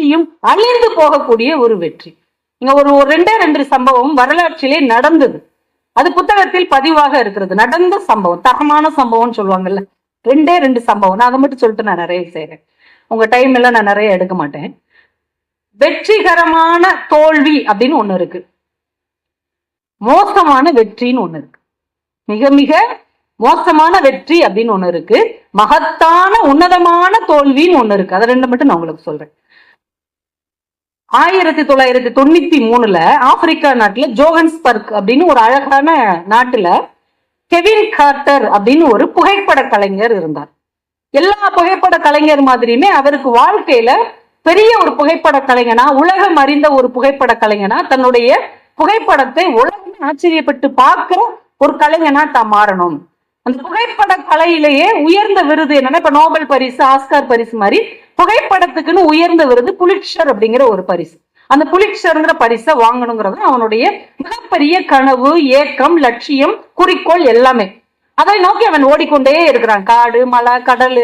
வெற்றியும் அழிந்து போகக்கூடிய ஒரு வெற்றி. இங்க ஒரு ஒரு ரெண்டே ரெண்டு சம்பவம் வரலாற்றிலே நடந்தது. அது புத்தகத்தில் பதிவாக இருக்கிறது. நடந்த சம்பவம் தரமான சம்பவம்னு சொல்லுவாங்கல்ல. ரெண்டே ரெண்டு சம்பவம். நான் அதை மட்டும் சொல்லிட்டு நான் நிறைய செய்றேன். உங்க டைம் எல்லாம் நான் நிறைய எடுக்க மாட்டேன். வெற்றிகரமான தோல்வி அப்படின்னு ஒண்ணு இருக்கு. மோசமான வெற்றின்னு ஒண்ணு இருக்கு. மிக மிக மோசமான வெற்றி அப்படின்னு ஒண்ணு இருக்கு. மகத்தான உன்னதமான தோல்வின்னு ஒண்ணு இருக்கு. அதை ரெண்டு மட்டும் நான் உங்களுக்கு சொல்றேன். ஆயிரத்தி தொள்ளாயிரத்தி தொண்ணூத்தி மூணுல ஆப்பிரிக்கா நாட்டுல ஜோகன்ஸ்பர்க் அப்படின்னு ஒரு அழகான நாட்டுல கெவின் கார்டர் அப்படின்னு ஒரு புகைப்பட கலைஞர் இருந்தார். எல்லா புகைப்பட கலைஞர் மாதிரியுமே அவருக்கு வாழ்க்கையில பெரிய ஒரு புகைப்பட கலைஞனா உலகம் அறிந்த ஒரு புகைப்பட கலைஞனா தன்னுடைய புகைப்படத்தை உலகம் ஆச்சரியப்பட்டு பார்க்கிற ஒரு கலைஞனா தான் மாறணும். அந்த புகைப்பட கலையிலேயே உயர்ந்த விருது என்னன்னா இப்ப நோபல் பரிசு ஆஸ்கார் பரிசு மாதிரி புகைப்படத்துக்குன்னு உயர்ந்த விருது புலிட்சர் அப்படிங்கிற ஒரு பரிசு. அந்த புலிட்சருங்கிற பரிசை வாங்கணுங்கிறது அவனுடைய மிகப்பெரிய கனவு ஏக்கம் லட்சியம் குறிக்கோள் எல்லாமே. அதை நோக்கி அவன் ஓடிக்கொண்டே இருக்கிறான். காடு மலை கடல்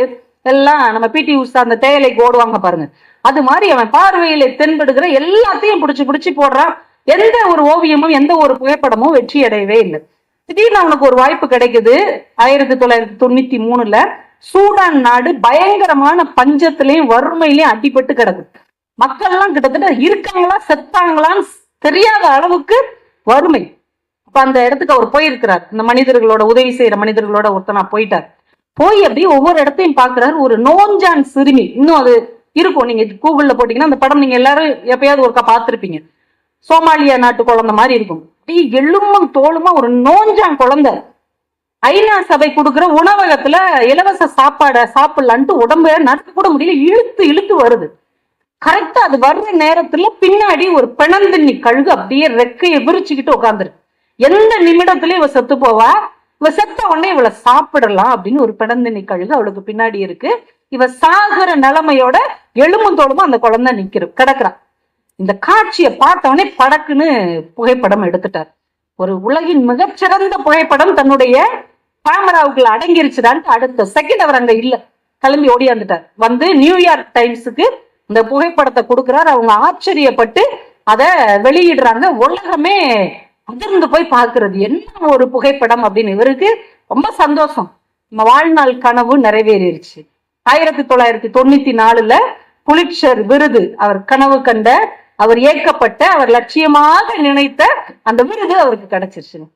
எல்லாம் நம்ம பிடி உஷா அந்த தேயிலைக்கு ஓடுவாங்க பாருங்க. அது மாதிரி அவன் பார்வையில தென்படுகிற எல்லாத்தையும் பிடிச்சி பிடிச்சி போடுறான். எந்த ஒரு ஓவியமும் எந்த ஒரு புகைப்படமும் வெற்றி அடையவே இல்லை. திடீர்னு அவனுக்கு ஒரு வாய்ப்பு கிடைக்குது. ஆயிரத்தி தொள்ளாயிரத்தி தொண்ணூத்தி மூணுல சூடான் நாடு பயங்கரமான பஞ்சத்திலையும் வறுமையிலையும் அடிபட்டு மக்கள் மக்கள்லாம் கிட்டத்தட்ட இருக்காங்களா செத்தாங்களான்னு தெரியாத அளவுக்கு வறுமை. அப்ப அந்த இடத்துக்கு அவர் போயிருக்கிறார். இந்த மனிதர்களோட உதவி செய்யற மனிதர்களோட ஒருத்தனா போயிட்டார். போய் அப்படியே ஒவ்வொரு இடத்தையும் பாக்குறாரு. ஒரு நோஞ்சான் சிறுமி. இன்னும் அது இருக்கும். நீங்க கூகுள்ல போட்டீங்கன்னா அந்த படம் நீங்க எல்லாரும் எப்பயாவது ஒருக்கா பார்த்திருப்பீங்க. சோமாலியா நாட்டு குழந்தை மாதிரி இருக்கும். அப்படியே எள்ளுமும் தோலுமா ஒரு நோஞ்சான் குழந்தை. ஐநா சபை கொடுக்குற உணவகத்துல இலவச சாப்பாடை சாப்பிடலான்ட்டு உடம்ப நடக்க கூட முடியல இழுத்து இழுத்து வருது. கரெக்டா அது வர்ற நேரத்துல பின்னாடி ஒரு பிணந்தண்ணி கழுகு அப்படியே ரெக்கையை விரிச்சுக்கிட்டு உட்காந்துருக்கு எந்த நிமிடத்துல இவ செத்து போவா? இவ செத்த உடனே இவளை சாப்பிடலாம் அப்படின்னு ஒரு பிணந்தண்ணி கழுகு அவளுக்கு பின்னாடி இருக்கு. இவ சாகுற நிலைமையோட எலும்பும் தோளுமா அந்த குழந்தை நிக்கிற கிடக்குறான் இந்த காட்சியை பார்த்தவொடனே படக்குன்னு புகைப்படம் எடுத்துட்டார். ஒரு உலகின் மிகச்சிறந்த புகைப்படம் தன்னுடைய கேமராவுக்குள்ள அடங்கிருச்சுதான்ட்டு அடுத்த செகண்ட் அவர் அங்க இல்ல. கிளம்பி ஓடியாந்துட்டார். வந்து நியூயார்க் டைம்ஸுக்கு இந்த புகைப்படத்தை கொடுக்கிறார். அவங்க ஆச்சரியப்பட்டு அதை வெளியிடுறாங்க. உலகமே அதிர்ந்து போய் பார்க்கறது. என்ன ஒரு புகைப்படம் அப்படின்னு இவருக்கு ரொம்ப சந்தோஷம். நம்ம வாழ்நாள் கனவு நிறைவேறிடுச்சு ஆயிரத்தி தொள்ளாயிரத்தி தொண்ணூத்தி நாலுல புலிட்சர் விருது அவர் கனவு கண்ட அவர் ஏற்கப்பட்ட அவர் லட்சியமாக நினைத்த அந்த விருது அவருக்கு கிடைச்சிருச்சுங்க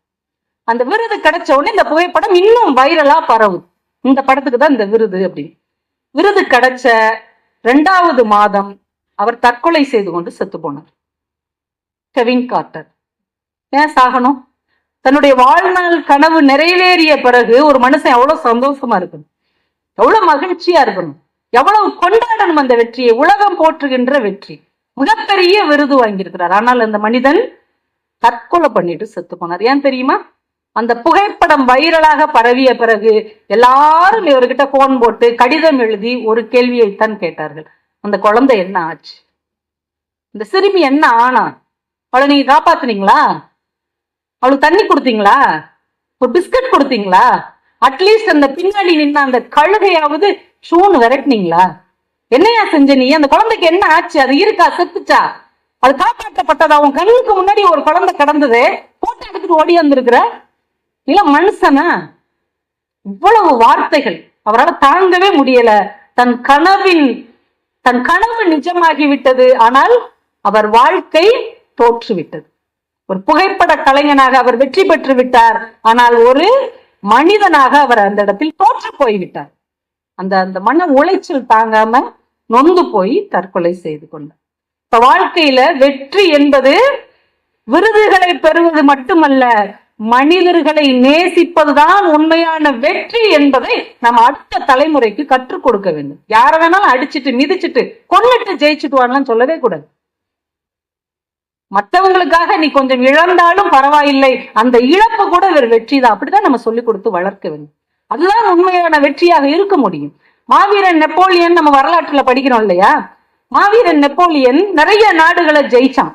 அந்த விருது கிடைச்ச உடனே இந்த புகைப்படம் இன்னும் வைரலா பரவுது இந்த படத்துக்கு தான் இந்த விருது அப்படின்னு. விருது கிடைச்ச ரெண்டாவது மாதம் அவர் தற்கொலை செய்து கொண்டு செத்து போனார். கெவின் கார்ட்டர். ஏன் சாகணும்? தன்னுடைய வாழ்நாள் கனவு நிறைவேறிய பிறகு ஒரு மனுஷன் எவ்வளவு சந்தோஷமா இருக்கணும்? எவ்வளவு மகிழ்ச்சியா இருக்கணும்? எவ்வளவு கொண்டாடணும் அந்த வெற்றியை? உலகம் போற்றுகின்ற வெற்றி. மிகப்பெரிய விருது வாங்கியிருக்கிறார். ஆனால் அந்த மனிதன் தற்கொலை பண்ணிட்டு செத்து போனார். ஏன் தெரியுமா? அந்த புகைப்படம் வைரலாக பரவிய பிறகு எல்லாரும் இவர்கிட்ட போன் போட்டு கடிதம் எழுதி ஒரு கேள்வியைத்தான் கேட்டார்கள். அந்த குழந்தை என்ன ஆச்சு? இந்த சிறுமி என்ன ஆனா? அவளை நீங்க காப்பாத்துனீங்களா? அவளுக்கு தண்ணி கொடுத்தீங்களா? ஒரு பிஸ்கட் கொடுத்தீங்களா? அட்லீஸ்ட் அந்த பின்னாடி நின்ன அந்த கழுகையாவது ஷூன்னு விரட்டினீங்களா? என்னையா செஞ்ச நீ? அந்த குழந்தைக்கு என்ன ஆச்சு? அது இருக்கா? செத்துச்சா? அது காப்பாற்றப்பட்டதா? உன் கண்ணுக்கு முன்னாடி ஒரு குழந்தை கிடந்தது. போட்டோ எடுத்துட்டு ஓடி வந்திருக்கிற? இல்ல மனுஷனா? இவ்வளவு வார்த்தைகள். அவரால் தாங்கவே முடியல. தன் கனவின் தன் கனவு நிஜமாகி விட்டது ஆனால் அவர் வாழ்க்கை தோற்றுவிட்டது. ஒரு புகைப்பட கலைஞனாக அவர் வெற்றி பெற்று விட்டார். ஆனால் ஒரு மனிதனாக அவர் அந்த இடத்தில் தோற்று போய்விட்டார். அந்த அந்த மன உளைச்சல் தாங்காம நொந்து போய் தற்கொலை செய்து கொண்டார். இப்ப வாழ்க்கையில வெற்றி என்பது விருதுகளை பெறுவது மட்டுமல்ல மனிதர்களை நேசிப்பதுதான் உண்மையான வெற்றி என்பதை நம்ம அடுத்த தலைமுறைக்கு கற்றுக் கொடுக்க வேண்டும். யார வேணாலும் அடிச்சிட்டு மிதிச்சிட்டு கொன்னுட்டு ஜெயிச்சுட்டு சொல்லவே கூடாது. மற்றவங்களுக்காக நீ கொஞ்சம் இழந்தாலும் பரவாயில்லை அந்த இழப்பு கூட ஒரு வெற்றி தான் அப்படிதான் நம்ம சொல்லிக் கொடுத்து வளர்க்க வேண்டும். அதுதான் உண்மையான வெற்றியாக இருக்க முடியும். மாவீரன் நெப்போலியன் நம்ம வரலாற்றுல படிக்கிறோம் இல்லையா? மாவீரன் நெப்போலியன் நிறைய நாடுகளை ஜெயிச்சான்.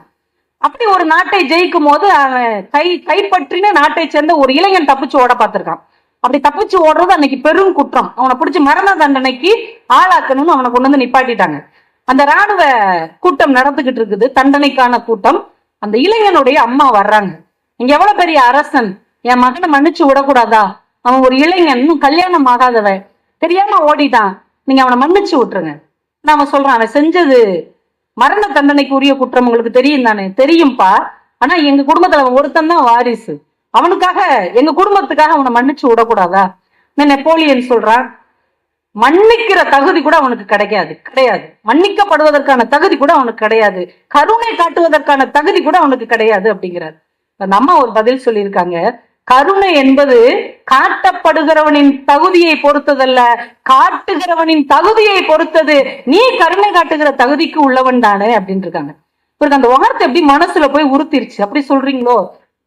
அப்படி ஒரு நாட்டை ஜெயிக்கும் போது அவன் கை கைப்பற்றின நாட்டை சேர்ந்த ஒரு இளைஞன் தப்பிச்சு ஓட பார்த்திருக்கான். அப்படி தப்பிச்சு ஓடுறது அன்னைக்கு பெரும் குற்றம். அவனை பிடிச்சி மரண தண்டனைக்கு ஆளாக்கணும்னு அவனை கொண்டு வந்து நிப்பாட்டிட்டாங்க. அந்த ராணுவ கூட்டம் நடந்துகிட்டு இருக்குது. தண்டனைக்கான கூட்டம். அந்த இளைஞனுடைய அம்மா வர்றாங்க. இங்க எவ்வளவு பெரிய அரசன்? என் மகனை மன்னிச்சு விடக்கூடாதா? அவன் ஒரு இளைஞன். கல்யாணம் ஆகாதவன். தெரியாம ஓடிட்டான். நீங்க அவனை மன்னிச்சு விட்டுருங்க. நான் சொல்றான் அவன் செஞ்சது மரண தண்டனைக்கு உரிய குற்றம் உங்களுக்கு தெரியும் தானே? தெரியும்பா. ஆனா எங்க குடும்பத்துல அவன் ஒருத்தன் தான் வாரிசு. அவனுக்காக எங்க குடும்பத்துக்காக அவனை மன்னிச்சு விடக்கூடாதா? நான் நெப்போலியன் சொல்றான் மன்னிக்கிற தகுதி கூட அவனுக்கு கிடைக்காது. கிடையாது. மன்னிக்கப்படுவதற்கான தகுதி கூட அவனுக்கு கிடையாது. கருணை காட்டுவதற்கான தகுதி கூட அவனுக்கு கிடையாது அப்படிங்கிறார். அந்த அம்மா ஒரு பதில் சொல்லியிருக்காங்க. கருணை என்பது காட்டப்படுகிறவனின் தகுதியை பொறுத்ததல்ல காட்டுகிறவனின் தகுதியை பொறுத்தது. நீ கருணை காட்டுகிற தகுதிக்கு உள்ளவன் தானே அப்படின்னு இருக்காங்க இவருக்கு அந்த வார்த்தை எப்படி மனசுல போய் உறுத்திருச்சு? அப்படி சொல்றீங்களோ?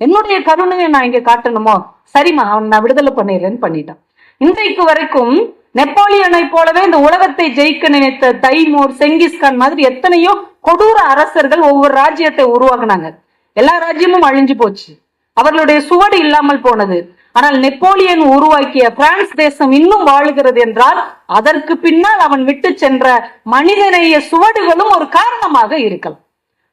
என்னுடைய கருணையை நான் இங்க காட்டணுமோ? சரிம்மா அவன் நான் விடுதலை பண்ணிடுறேன்னு பண்ணிட்டான். இன்றைக்கு வரைக்கும் நெப்போலியனை போலவே இந்த உலகத்தை ஜெயிக்க நினைத்த தைமூர் செங்கிஸ்கான் மாதிரி எத்தனையோ கொடூர அரசர்கள் ஒவ்வொரு ராஜ்யத்தை உருவாக்குனாங்க. எல்லா ராஜ்யமும் அழிஞ்சு போச்சு. அவர்களுடைய சுவடு இல்லாமல் போனது. ஆனால் நெப்போலியன் உருவாக்கிய பிரான்ஸ் தேசம் இன்னும் வாழுகிறது என்றால் அதற்கு பின்னால் அவன் விட்டு சென்ற மனிதநேய சுவடுகளும் ஒரு காரணமாக இருக்கலாம்.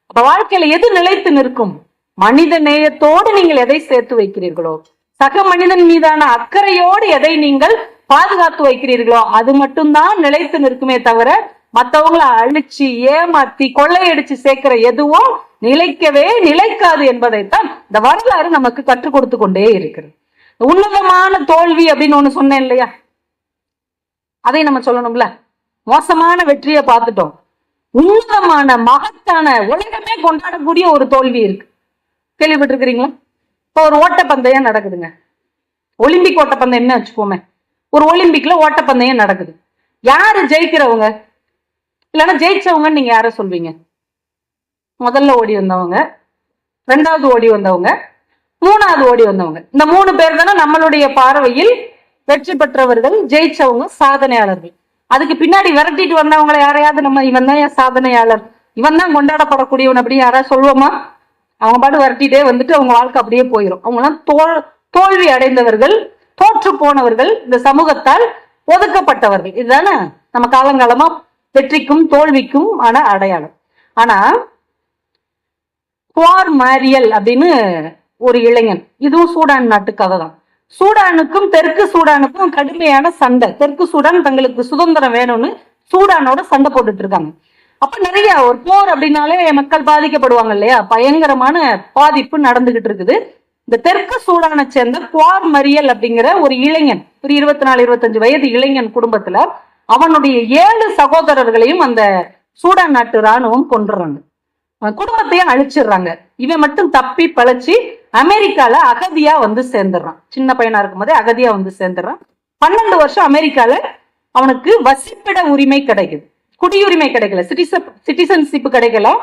அப்ப வாழ்க்கையில எது நிலைத்து நிற்கும்? மனித நேயத்தோடு நீங்கள் எதை சேர்த்து வைக்கிறீர்களோ? சக மனிதன் மீதான அக்கறையோடு எதை நீங்கள் பாதுகாத்து வைக்கிறீர்களோ? அது மட்டும்தான் நிலைத்து நிற்குமே தவிர மற்றவங்களை அழிச்சு ஏமாத்தி கொள்ளையடிச்சு சேர்க்கிற எதுவும் நிலைக்கவே நிலைக்காது என்பதைத்தான் இந்த வரலாறு நமக்கு கற்றுக் கொடுத்து கொண்டே இருக்கிறது. உன்னதமான தோல்வி அப்படின்னு ஒண்ணு சொன்னேன் இல்லையா? அதை நம்ம சொல்லணும்ல. மோசமான வெற்றியை பார்த்துட்டோம். உன்னதமான மகத்தான உலகமே கொண்டாடக்கூடிய ஒரு தோல்வி இருக்கு. கேள்விப்பட்டிருக்கிறீங்களா? இப்போ ஒரு ஓட்டப்பந்தயம் நடக்குதுங்க. ஒலிம்பிக் ஓட்டப்பந்தயம் என்ன வச்சுக்கோமே. ஒரு ஒலிம்பிக்ல ஓட்டப்பந்தயம் நடக்குது. யாரு ஜெயிக்கிறவங்க? இல்லைன்னா ஜெயிச்சவங்கன்னு நீங்க யார சொல்வீங்க? முதல்ல ஓடி வந்தவங்க ரெண்டாவது ஓடி வந்தவங்க மூணாவது ஓடி வந்தவங்க. இந்த மூணு பேர் தானே நம்மளுடைய பார்வையில் வெற்றி பெற்றவர்கள் ஜெயிச்சவங்க சாதனையாளர்கள். அதுக்கு பின்னாடி விரட்டிட்டு வந்தவங்களை யாரையாவது நம்ம இவன் தான் என் சாதனையாளர் இவன் தான் கொண்டாடப்படக்கூடியவன் அப்படி யாராவது சொல்லுவோமா? அவங்க பாட்டு விரட்டிட்டே வந்துட்டு அவங்க வாழ்க்கை அப்படியே போயிடும் அவங்களாம் தோல் தோல்வி அடைந்தவர்கள் தோற்று போனவர்கள் இந்த சமூகத்தால் ஒதுக்கப்பட்டவர்கள். இதுதானே? நம்ம காலங்காலமா வெற்றிக்கும் தோல்விக்கும் ஆன அடையாளம். ஆனா குவார் மாரியல் அப்படின்னு ஒரு இளைஞன். இதுவும் சூடான் நாட்டு கதை தான். சூடானுக்கும் தெற்கு சூடானுக்கும் கடுமையான சண்டை. தெற்கு சூடான் தங்களுக்கு சுதந்திரம் வேணும்னு சூடானோட சண்டை போட்டுட்டு இருக்காங்க. அப்ப நிறைய ஒரு போர் அப்படின்னாலே மக்கள் பாதிக்கப்படுவாங்க இல்லையா? பயங்கரமான பாதிப்பு நடந்துகிட்டு இருக்குது. இந்த தெற்கு சூடானை சேர்ந்த குவார் மரியல் அப்படிங்கிற ஒரு இளைஞன். ஒரு இருபத்தி நாலு இருபத்தஞ்சு வயது இளைஞன் குடும்பத்துல அவனுடைய ஏழு சகோதரர்களையும் அந்த சூடான் நாட்டு ராணுவம் கொண்டுறாங்க குடும்பத்தையும் அழிச்சிடுறாங்க. இவன் மட்டும் தப்பி பழச்சி அமெரிக்கால அகதியா வந்து சேர்ந்துடுறான். சின்ன பையனா இருக்கும் போதே அகதியா வந்து சேர்ந்துடுறான். பன்னெண்டு வருஷம் அமெரிக்கால அவனுக்கு வசிப்பிட உரிமை கிடைக்குது. குடியுரிமை கிடைக்கல. சிட்டிசன் சிட்டிசன்ஷிப் கிடைக்கல.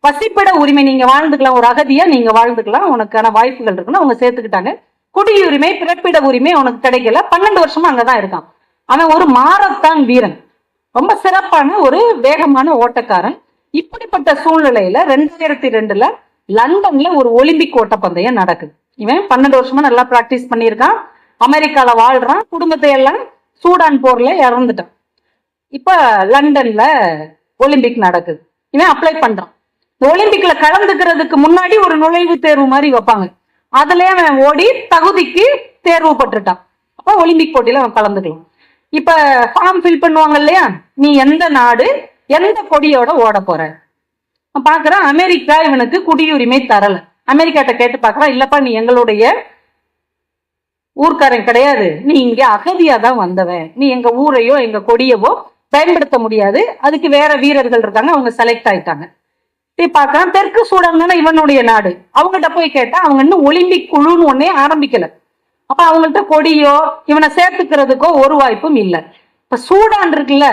வசிப்பிட உரிமை நீங்க வாழ்ந்துக்கலாம். ஒரு அகதியா நீங்க வாழ்ந்துக்கலாம். உனக்கான வாய்ப்புகள் இருக்குன்னு அவங்க சேர்த்துக்கிட்டாங்க. குடியுரிமை பிறப்பிட உரிமை அவனுக்கு கிடைக்கல. பன்னெண்டு வருஷமா அங்கதான் இருக்கான். அவன் ஒரு மாரத்தான் வீரன். ரொம்ப சிறப்பான ஒரு வேகமான ஓட்டக்காரன். இப்படிப்பட்ட சூழ்நிலையில ரெண்டாயிரத்தி ரெண்டுல லண்டன்ல ஒரு ஒலிம்பிக் ஓட்டப்பந்தயம் நடக்குது. இவன் பன்னெண்டு வருஷமா நல்லா பிராக்டிஸ் பண்ணியிருக்கான். அமெரிக்கால வாழ்றான். குடும்பத்தை எல்லாம் சூடான் போர்ல இறந்துட்டான். இப்ப லண்டன்ல ஒலிம்பிக் நடக்குது. இவன் அப்ளை பண்றான். ஒலிம்பிக்ல கலந்துக்கிறதுக்கு முன்னாடி ஒரு நுழைவுத் தேர்வு மாதிரி வைப்பாங்க. அதுல அவன் ஓடி தகுதிக்கு தேர்வு பட்டுட்டான் அப்ப ஒலிம்பிக் போட்டியில அவன் கலந்துக்கலாம். இப்ப ஃபார்ம் ஃபில் பண்ணுவாங்க இல்லையா? நீ எந்த நாடு எந்த கொடியோட ஓட போற? அவன் பாக்குறான் அமெரிக்கா இவனுக்கு குடியுரிமை தரல. அமெரிக்காட்ட கேட்டு பாக்குறான் இல்லப்பா நீ எங்களுடைய ஊர்க்காரன் கிடையாது. நீ இங்க அகதியா தான் வந்தவன் நீ எங்க ஊரையோ எங்க கொடியவோ பயன்படுத்த முடியாது. அதுக்கு வேற வீரர்கள் இருக்காங்க அவங்க செலக்ட் ஆயிட்டாங்க. போய் பார்க்கறான் தெற்கு சூடான் தானே இவனுடைய நாடு. அவங்ககிட்ட போய் கேட்டா அவங்க இன்னும் ஒலிம்பிக் குழுன்னு ஒன்னே ஆரம்பிக்கல. அப்ப அவங்கள்ட்ட கொடியோ இவனை சேர்த்துக்கிறதுக்கோ ஒரு வாய்ப்பும் இல்லை. இப்ப சூடான் இருக்குல்ல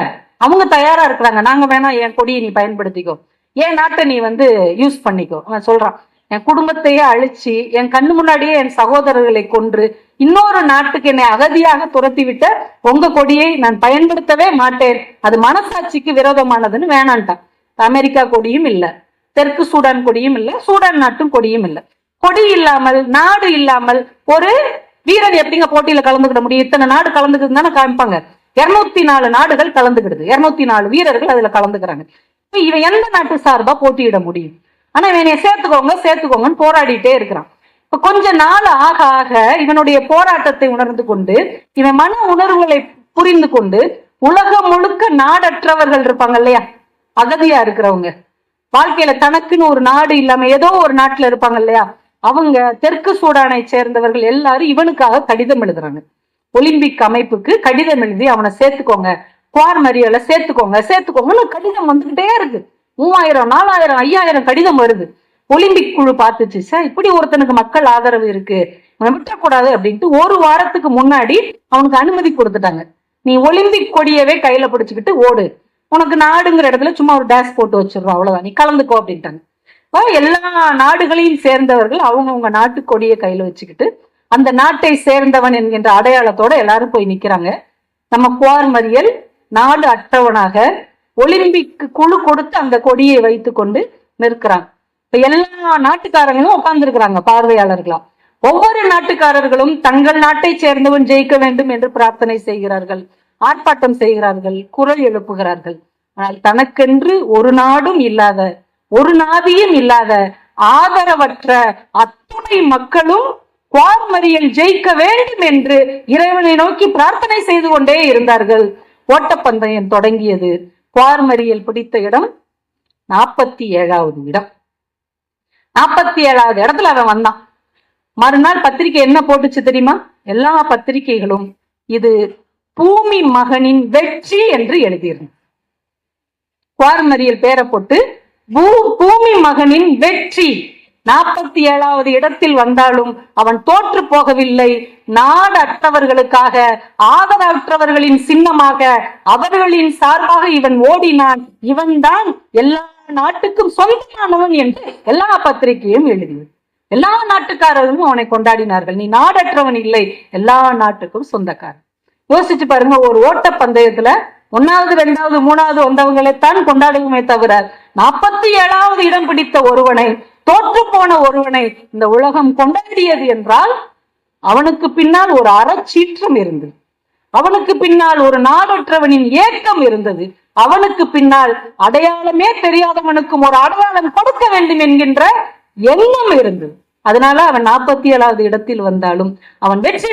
அவங்க தயாரா இருக்கிறாங்க. நாங்க வேணா என் கொடியை நீ பயன்படுத்திக்கோ. என் நாட்டை நீ வந்து யூஸ் பண்ணிக்கோ. அவன் சொல்றான் என் குடும்பத்தையே அழிச்சு என் கண்ணு முன்னாடியே என் சகோதரர்களை கொன்று இன்னொரு நாட்டுக்கு என்னை அகதியாக துரத்தி விட்ட உங்க கொடியை நான் பயன்படுத்தவே மாட்டேன். அது மனசாட்சிக்கு விரோதமானதுன்னு வேணான்ட்டான். அமெரிக்கா கொடியும் இல்ல தெற்கு சூடான் கொடியும் இல்ல சூடான் நாட்டும் கொடியும் இல்ல. கொடி இல்லாமல் நாடு இல்லாமல் ஒரு வீரன் எப்படிங்க போட்டியில கலந்துக்கிட முடியும்? இத்தனை நாடு கலந்துக்குதுன்னு தானே காமிப்பாங்க. இருநூத்தி நாலு நாடுகள் கலந்துக்கிடுது. இருநூத்தி நாலு வீரர்கள் அதுல கலந்துக்கிறாங்க. இப்ப இவன் எந்த நாட்டு சார்பா போட்டியிட முடியும்? ஆனா இவனை சேர்த்துக்கோங்க சேர்த்துக்கோங்கன்னு போராடிட்டே இருக்கிறான். இப்ப கொஞ்ச நாள் ஆக ஆக இவனுடைய போராட்டத்தை உணர்ந்து கொண்டு இவன் மன உணர்வுகளை புரிந்து கொண்டு உலகம் முழுக்க நாடற்றவர்கள் இருப்பாங்க இல்லையா? அகதியா இருக்கிறவங்க. வாழ்க்கையில தனக்குன்னு ஒரு நாடு இல்லாம ஏதோ ஒரு நாட்டுல இருப்பாங்க இல்லையா? அவங்க தெற்கு சூடானை சேர்ந்தவர்கள் எல்லாரும் இவனுக்காக கடிதம் எழுதுறாங்க. ஒலிம்பிக் அமைப்புக்கு கடிதம் எழுதி அவனை சேர்த்துக்கோங்க. குவார் மரியால சேர்த்துக்கோங்க சேர்த்துக்கோங்க. கடிதம் வந்துகிட்டே இருக்கு. மூவாயிரம் நாலாயிரம் ஐயாயிரம் கடிதம் வருது. ஒலிம்பிக் குழு பார்த்துச்சு. சார் இப்படி ஒருத்தனுக்கு மக்கள் ஆதரவு இருக்கு. அவனை விட்டக்கூடாது அப்படின்ட்டு ஒரு வாரத்துக்கு முன்னாடி அவனுக்கு அனுமதி கொடுத்துட்டாங்க. நீ ஒலிம்பிக் கொடியவே கையில பிடிச்சுக்கிட்டு ஓடு. உனக்கு நாடுங்கிற இடத்துல சும்மா ஒரு டேஷ் போட்டு வச்சிருவோம் அவ்வளவுதான். நீ கலந்துக்கோ அப்படின்ட்டாங்க. எல்லா நாடுகளையும் சேர்ந்தவர்கள் அவங்கவுங்க நாட்டு கொடியை கையில வச்சுக்கிட்டு அந்த நாட்டை சேர்ந்தவன் என்கின்ற அடையாளத்தோட எல்லாரும் போய் நிக்கிறாங்க. நம்ம குவார் மறியல் நாடு அற்றவனாக ஒலிம்பிக் குழு கொடுத்து அந்த கொடியை வைத்து கொண்டு நிற்கிறான். இப்ப எல்லா நாட்டுக்காரங்களும் உட்கார்ந்துருக்கிறாங்க பார்வையாளர்களா ஒவ்வொரு நாட்டுக்காரர்களும் தங்கள் நாட்டை சேர்ந்தவன் ஜெயிக்க வேண்டும் என்று பிரார்த்தனை செய்கிறார்கள் ஆர்ப்பாட்டம் செய்கிறார்கள் குரல் எழுப்புகிறார்கள். ஆனால் தனக்கென்று ஒரு நாடும் இல்லாத ஒரு நாதியும் இல்லாத ஆதரவற்ற அத்துணை மக்களும் குவார்மறியல் ஜெயிக்க வேண்டும் என்று இறைவனை நோக்கி பிரார்த்தனை செய்து கொண்டே இருந்தார்கள். ஓட்டப்பந்தயம் தொடங்கியது. குவார்மறியல் பிடித்த இடம் நாற்பத்தி ஏழாவது இடம். நாற்பத்தி ஏழாவது இடத்துல அவன் வந்தான். மறுநாள் பத்திரிக்கை என்ன போட்டுச்சு தெரியுமா? எல்லா பத்திரிகைகளும் இது பூமி மகனின் வெற்றி என்று எழுதியிருந்தான் குவார்மறியல் பேரை போட்டு பூமி மகனின் வெற்றி. நாற்பத்தி ஏழாவது இடத்தில் வந்தாலும் அவன் தோற்று போகவில்லை. நாடற்றவர்களுக்காக ஆதரவற்றவர்களின் சின்னமாக அவர்களின் சார்பாக இவன் ஓடினான். இவன்தான் எல்லா நாட்டுக்கும் சொந்தமானவன் என்று எல்லா பத்திரிகையும் எழுதியது. எல்லா நாட்டுக்காரரும் அவனை கொண்டாடினார்கள். நீ நாடற்றவன் இல்லை எல்லா நாட்டுக்கும் சொந்தக்காரன். யோசிச்சு பாருங்க ஒரு ஓட்ட பந்தயத்துல ஒன்னாவது ரெண்டாவது மூணாவது வந்தவங்களைத்தான் கொண்டாடுவோமே தவிர நாற்பத்தி ஏழாவது இடம் பிடித்த ஒருவனை தோற்று போன ஒருவனை இந்த உலகம் கொண்டாடியது என்றால் அவனுக்கு பின்னால் ஒரு அறச்சீற்றம் இருந்தது. அவனுக்கு பின்னால் ஒரு நாடற்றவனின் ஏக்கம் இருந்தது. அவனுக்கு பின்னால் அடையாளமே தெரியாதவனுக்கும் ஒரு அடையாளம் கொடுக்க வேண்டும் என்கின்ற எண்ணம் இருந்தது. அதனால அவன் நாற்பத்தி ஏழாவது இடத்தில் வந்தாலும் அவன் வெற்றி